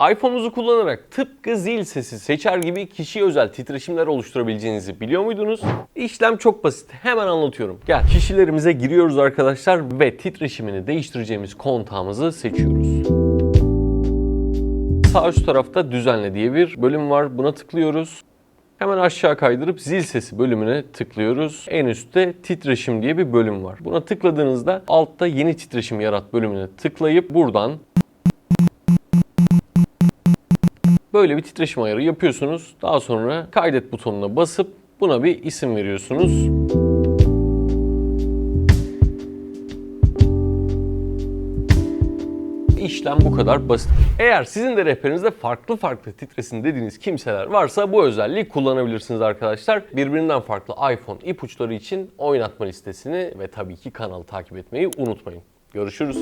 iPhone'unuzu kullanarak tıpkı zil sesi seçer gibi kişiye özel titreşimler oluşturabileceğinizi biliyor muydunuz? İşlem çok basit. Hemen anlatıyorum. Gel kişilerimize giriyoruz arkadaşlar ve titreşimini değiştireceğimiz kontağımızı seçiyoruz. Sağ üst tarafta düzenle diye bir bölüm var. Buna tıklıyoruz. Hemen aşağı kaydırıp zil sesi bölümüne tıklıyoruz. En üstte titreşim diye bir bölüm var. Buna tıkladığınızda altta yeni titreşim yarat bölümüne tıklayıp buradan böyle bir titreşim ayarı yapıyorsunuz. Daha sonra kaydet butonuna basıp buna bir isim veriyorsunuz. İşlem bu kadar basit. Eğer sizin de rehberinizde farklı farklı titresin dediğiniz kimseler varsa bu özelliği kullanabilirsiniz arkadaşlar. Birbirinden farklı iPhone ipuçları için oynatma listesini ve tabii ki kanalı takip etmeyi unutmayın. Görüşürüz.